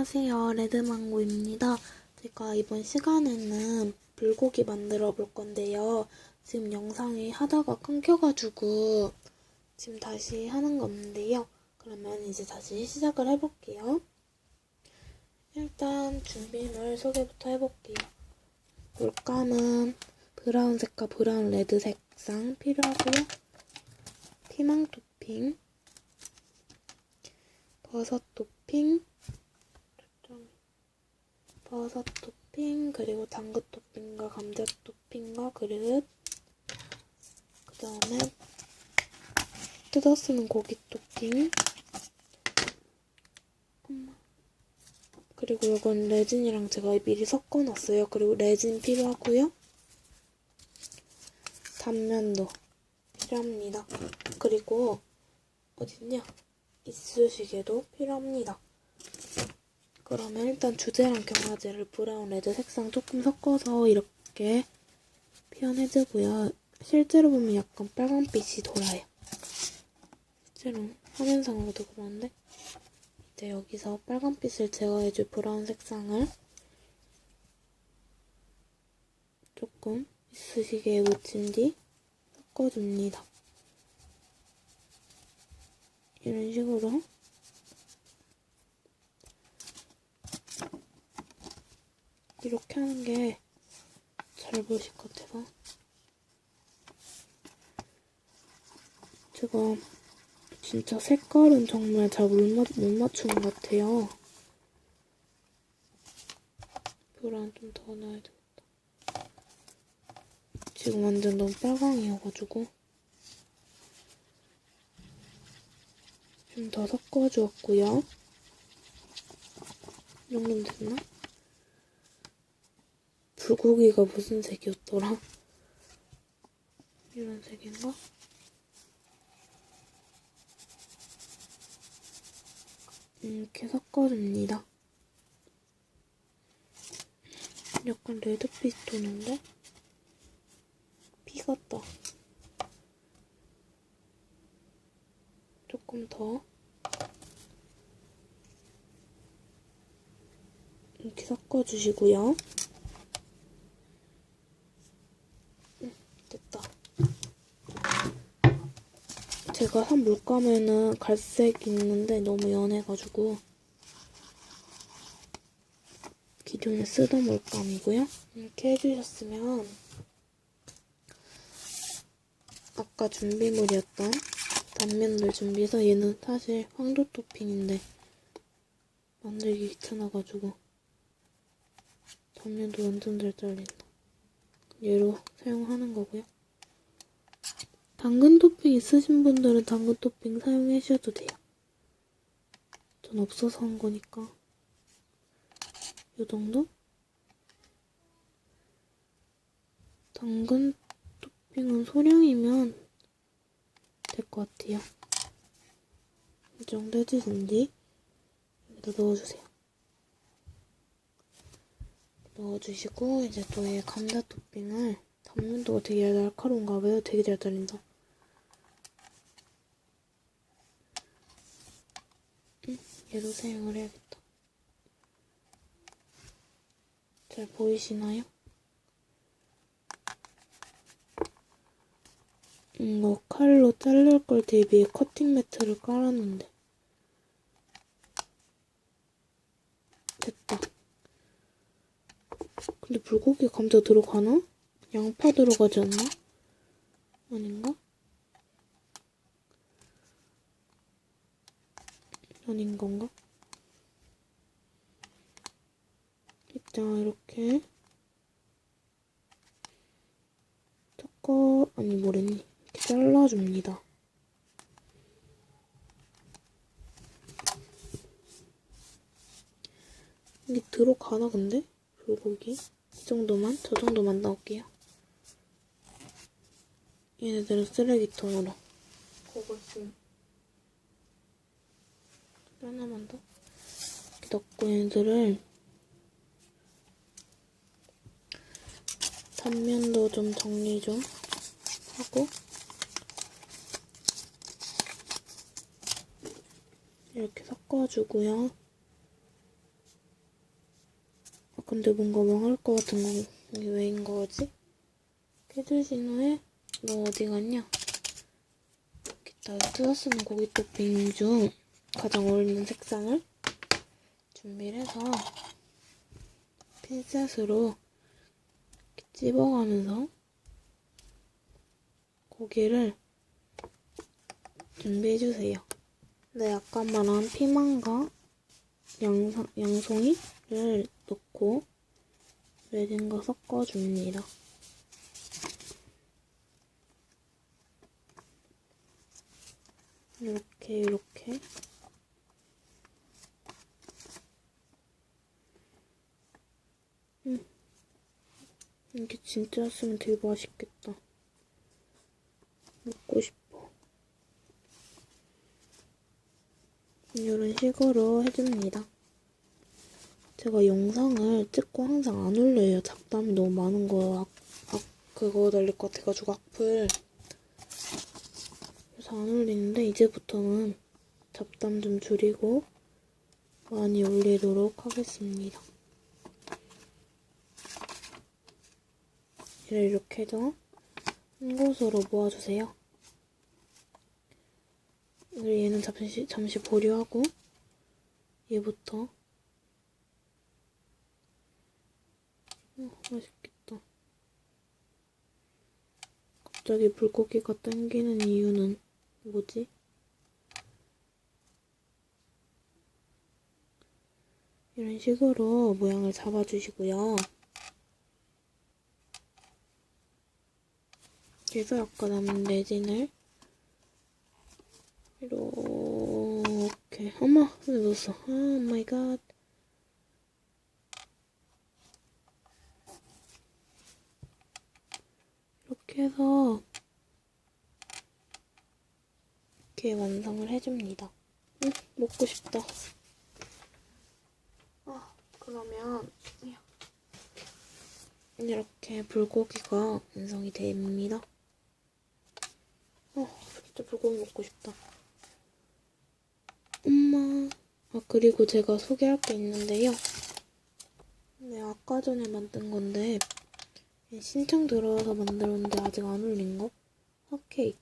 안녕하세요. 레드망고입니다. 제가 이번 시간에는 불고기 만들어 볼 건데요. 지금 영상이 하다가 끊겨가지고 지금 다시 하는 건데요. 그러면 이제 다시 시작을 해볼게요. 일단 준비물 소개부터 해볼게요. 물감은 브라운 색과 브라운 레드 색상 필요하고요. 피망 토핑, 버섯 토핑, 버섯 토핑, 그리고 당근 토핑과 감자 토핑과 그릇, 그 다음에 뜯어 쓰는 고기 토핑. 그리고 이건 레진이랑 제가 미리 섞어놨어요. 그리고 레진 필요하고요. 단면도 필요합니다. 그리고 어딨냐? 이쑤시개도 필요합니다. 그러면 일단 주제랑 경화제를 브라운 레드 색상 조금 섞어서 이렇게 표현해주고요. 실제로 보면 약간 빨간빛이 돌아요. 실제로 화면상으로도 그러는데 이제 여기서 빨간빛을 제거해줄 브라운 색상을 조금 이쑤시개에 묻힌 뒤 섞어줍니다. 이런 식으로 이렇게 하는 게 잘 보이실 것 같아서 제가 진짜 색깔은 정말 잘못 맞춘 것 같아요. 브라운 좀 더 넣어야 되겠다. 지금 완전 너무 빨강이어가지고 좀 더 섞어주었고요. 이 정도면 됐나? 불고기가 무슨 색이었더라? 이런 색인가? 이렇게 섞어줍니다. 약간 레드빛 도는데? 피 같다. 조금 더. 이렇게 섞어주시고요. 음, 됐다. 제가 산 물감에는 갈색이 있는데 너무 연해가지고 기존에 쓰던 물감이고요. 이렇게 해주셨으면 아까 준비물이었던 단면들 준비해서 얘는 사실 황도 토핑인데 만들기 귀찮아가지고 단면도 완전 잘 잘린다. 얘로 사용하는 거고요. 당근 토핑 있으신 분들은 당근 토핑 사용하셔도 돼요. 전 없어서 한 거니까. 요 정도? 당근 토핑은 소량이면 될 것 같아요. 이 정도 해주신 뒤 여기다 넣어주세요. 넣어주시고 이제 또이 감자 토핑을 단면도가 되게 날카로운가 봐요. 되게 잘 잘린다. 응, 얘도 사용을 해야겠다. 잘 보이시나요? 이거 칼로 자를 걸 대비해 커팅 매트를 깔았는데 됐다. 근데 불고기 감자 들어가나? 양파 들어가지 않나? 아닌가? 아닌 건가? 일단 이렇게 섞어 아니 뭐랬니? 이렇게 잘라줍니다. 이게 들어가나 근데? 불고기? 이 정도만? 저 정도만 넣을게요. 얘네들은 쓰레기통으로. 그거 있으면. 하나만 더. 이렇게 넣고 얘네들을 단면도 좀 정리 좀 하고 이렇게 섞어주고요. 근데 뭔가 망할 것 같은 건 이게 왜인 거지? 캐들신호에 너 어디 갔냐? 기타 뜯어 쓰는 고기 토핑 중 가장 어울리는 색상을 준비를 해서 핀셋으로 찝어가면서 고기를 준비해주세요. 네, 아까 말한 피망과 양상, 양송이를 넣고 레진과 섞어줍니다. 이렇게 이렇게 음, 이게 진짜였으면 되게 맛있겠다. 먹고 싶어. 이런 식으로 해줍니다. 제가 영상을 찍고 항상 안 올려요. 잡담이 너무 많은 거, 악, 악, 그거 날릴 것 같아가지고 악플. 그래서 안 올리는데, 이제부터는 잡담 좀 줄이고 많이 올리도록 하겠습니다. 얘를 이렇게 해서 한 곳으로 모아주세요. 그리고 얘는 잠시, 잠시 보류하고 얘부터 어, 맛있겠다. 갑자기 불고기가 땡기는 이유는 뭐지? 이런 식으로 모양을 잡아주시고요. 그래서 아까 남은 레진을 이렇게. 어머 넣었어? 아 마이 갓. 이렇게 해서 이렇게 완성을 해줍니다. 응 먹고 싶다. 아 그러면 이렇게 불고기가 완성이 됩니다 어, 진짜 불고기 먹고 싶다. 엄마. 아, 그리고 제가 소개할 게 있는데요. 네, 아까 전에 만든 건데, 신청 들어와서 만들었는데 아직 안 올린 거? 핫케이크.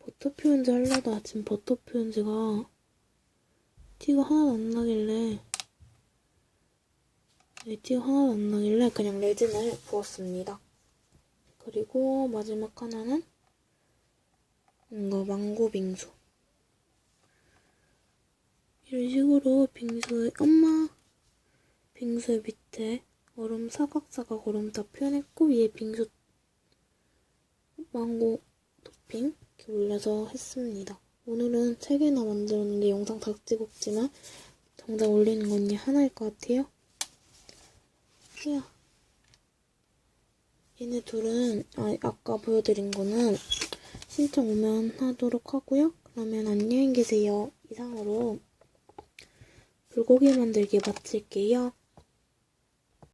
버터 표현지 하려다 지금 버터 표현지가 티가 하나도 안 나길래, 네, 티가 하나도 안 나길래 그냥 레진을 부었습니다. 그리고 마지막 하나는 이거 망고 빙수. 이런 식으로 빙수에 엄마 빙수 밑에 얼음 사각사각 얼음 다 표현했고 위에 빙수 망고 토핑 이렇게 올려서 했습니다. 오늘은 3개나 만들었는데 영상 다 찍었지만 정작 올리는 건이 하나일 것 같아요. 이야. 얘네 둘은 아, 아까 보여드린 거는 신청 오면 하도록 하고요. 그러면 안녕히 계세요. 이상으로 불고기 만들기 마칠게요.